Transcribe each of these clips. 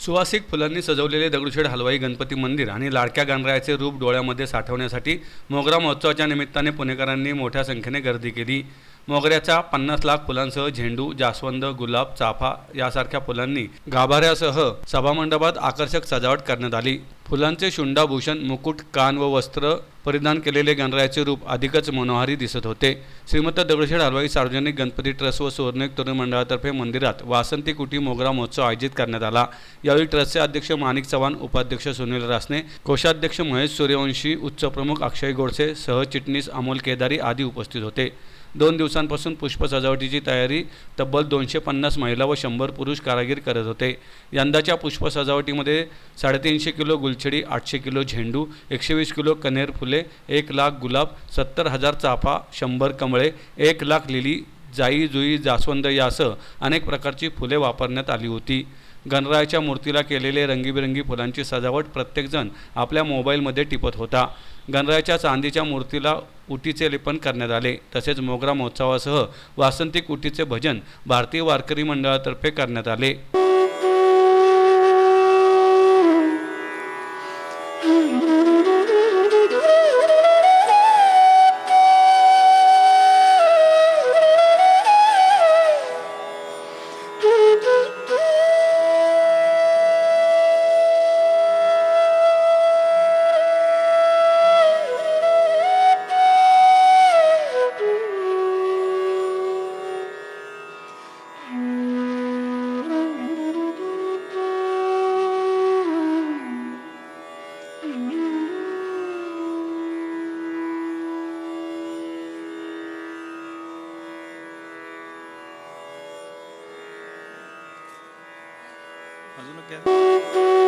सुवासिक फुलांनी सजवलेले दगडूशेठ हलवाई गणपती मंदिर आणि लाडक्या गणरायाचे रूप डोळ्यामध्ये साठवण्यासाठी मोगरा महोत्सवाच्या निमित्ताने पुणेकरांनी मोठ्या संख्येने गर्दी केली. मोगऱ्याच्या पन्नास लाख फुलांसह झेंडू जास्वंद गुलाब चाफा यासारख्या फुलांनी गाभाऱ्यासह सभामंडपात आकर्षक सजावट करण्यात आली. फुलांचे शुंडाभूषण मुकुट कान व वस्त्र परिधान केलेले गणरायाचे रूप अधिकच मनोहारी दिसत होते. श्रीमंत दगडूशेठ हलवाई सार्वजनिक गणपती ट्रस्ट व सुवर्णिक तरुण मंडळातर्फे मंदिरात वासंती कुटी मोगरा महोत्सव आयोजित करण्यात आला. यावेळी ट्रस्टचे अध्यक्ष माणिक चव्हाण उपाध्यक्ष सुनील रासने कोषाध्यक्ष महेश सूर्यवंशी उच्चप्रमुख अक्षय गोडसे सहचिटणीस अमोल केदारी आदी उपस्थित होते. दोन दिवसांपासून पुष्प सजावटीची तयारी तब्बल दोनशे पन्नास महिला व शंभर पुरुष कारागीर करत होते. यंदाच्या पुष्प सजावटीमध्ये साडेतीनशे किलो गुलछडी आठशे किलो झेंडू एकशे वीस किलो कनेर फुले एक लाख गुलाब सत्तर हजार चाफा शंभर कमळे एक लाख लिली जाई जुई जास्वंद यासह अनेक प्रकारची फुले वापरण्यात आली होती. गणरायाच्या मूर्तीला केलेले रंगीबिरंगी फुलांची सजावट प्रत्येकजण आपल्या मोबाईलमध्ये टिपत होता. गणरायाच्या चांदीच्या मूर्तीला उटीचे लेपन करण्यात आले. तसेच मोगरा महोत्सवासह वासंतिक उटीचे भजन भारतीय वारकरी मंडळातर्फे करण्यात आले. अजून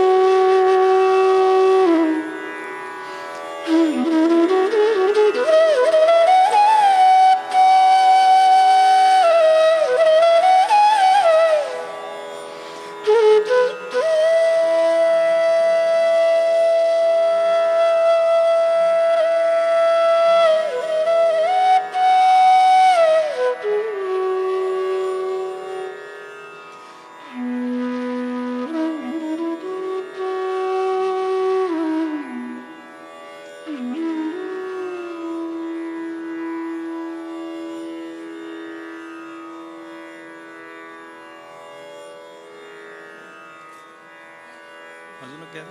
Imagina o que é.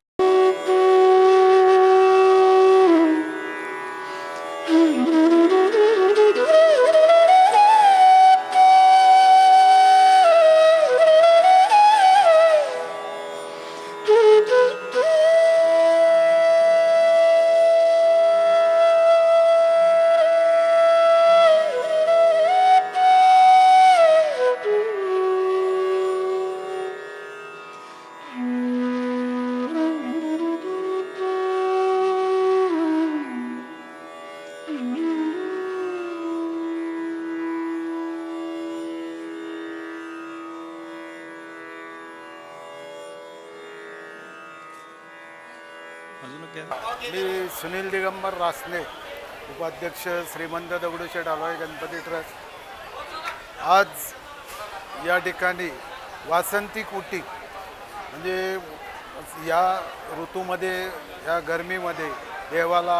मी सुनील दिगंबर रासने उपाध्यक्ष श्रीमंत दगडूशेठ हलवाई गणपती ट्रस्ट. आज या ठिकाणी वासंती कुटी म्हणजे या ऋतूमध्ये या गरमीमध्ये देवाला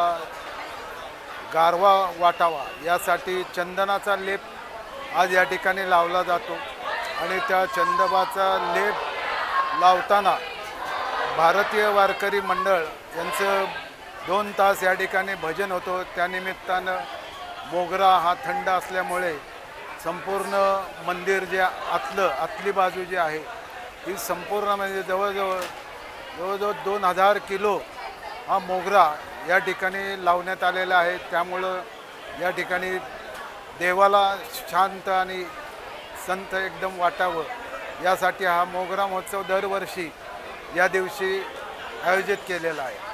गारवा वाटावा यासाठी चंदनाचा लेप आज या ठिकाणी लावला जातो. आणि त्या चंदबाचा लेप लावताना भारतीय वारकरी मंडळ यांचं दोन तास या ठिकाणी भजन होतं. त्यानिमित्तानं मोगरा हा थंड असल्यामुळे संपूर्ण मंदिर जे आतलं आतली बाजू जी आहे ही संपूर्ण म्हणजे जवळजवळ जवळजवळ दोन हजार किलो हा मोगरा या ठिकाणी लावण्यात आलेल्या आहे त्यामुळं या ठिकाणी देवाला शांत आणि संत एकदम वाटावं. यासाठी हा मोगरा महोत्सव दरवर्षी या दिवशी आयोजित केलेला आहे.